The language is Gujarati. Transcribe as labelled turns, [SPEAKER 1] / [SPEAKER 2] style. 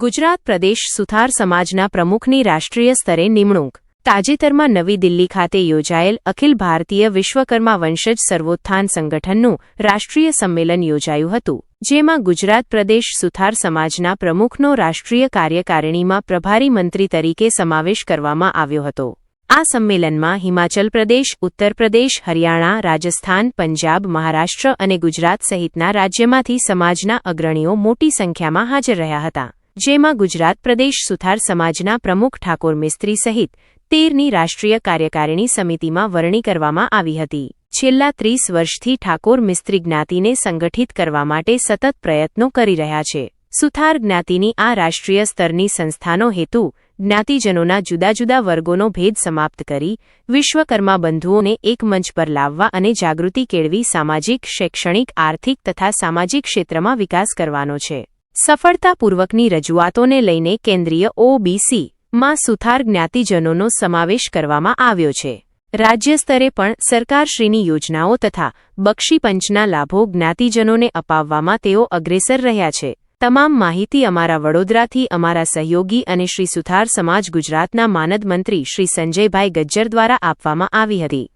[SPEAKER 1] ગુજરાત પ્રદેશ સુથાર સમાજના પ્રમુખની રાષ્ટ્રીય સ્તરે નિમણૂક. તાજેતરમાં નવી દિલ્હી ખાતે યોજાયેલ અખિલ ભારતીય વિશ્વકર્મા વંશજ સર્વોત્થાન સંગઠનનું રાષ્ટ્રીય સંમેલન યોજાયું હતું, જેમાં ગુજરાત પ્રદેશ સુથાર સમાજના પ્રમુખનો રાષ્ટ્રીય કાર્યકારિણીમાં પ્રભારી મંત્રી તરીકે સમાવેશ કરવામાં આવ્યો હતો. આ સંમેલનમાં હિમાચલ પ્રદેશ, ઉત્તર પ્રદેશ, હરિયાણા, રાજસ્થાન, પંજાબ, મહારાષ્ટ્ર અને ગુજરાત સહિતના રાજ્યમાંથી સમાજના અગ્રણીઓ મોટી સંખ્યામાં હાજર રહ્યા હતા. જેમાં ગુજરાત પ્રદેશ સુથાર સમાજના પ્રમુખ ઠાકોર મિસ્ત્રી સહિત તેરની રાષ્ટ્રીય કાર્યકારિણી સમિતિમાં વરણી કરવામાં આવી હતી. છેલ્લા ત્રીસ વર્ષથી ઠાકોર મિસ્ત્રી જ્ઞાતિને સંગઠિત કરવા માટે સતત પ્રયત્નો કરી રહ્યા છે. સુથાર જ્ઞાતિની આ રાષ્ટ્રીય સ્તરની સંસ્થાનો હેતુ જ્ઞાતિજનોના જુદા જુદા વર્ગોનો ભેદ સમાપ્ત કરી, વિશ્વકર્મા બંધુઓને એક મંચ પર લાવવા અને જાગૃતિ કેળવી સામાજિક, શૈક્ષણિક, આર્થિક તથા સામાજિક ક્ષેત્રમાં વિકાસ કરવાનો છે. સફળતાપૂર્વકની રજૂઆતોને લઈને કેન્દ્રીય ઓબીસી માં સુથાર જ્ઞાતિજનોનો સમાવેશ કરવામાં આવ્યો છે. રાજ્ય સ્તરે પણ સરકારશ્રીની યોજનાઓ તથા બક્ષીપંચના લાભો જ્ઞાતિજનોને અપાવવામાં તેઓ અગ્રેસર રહ્યા છે. તમામ માહિતી અમારા વડોદરાથી અમારા સહયોગી અને શ્રી સુથાર સમાજ ગુજરાતના માનદ મંત્રી શ્રી સંજયભાઈ ગજ્જર દ્વારા આપવામાં આવી હતી.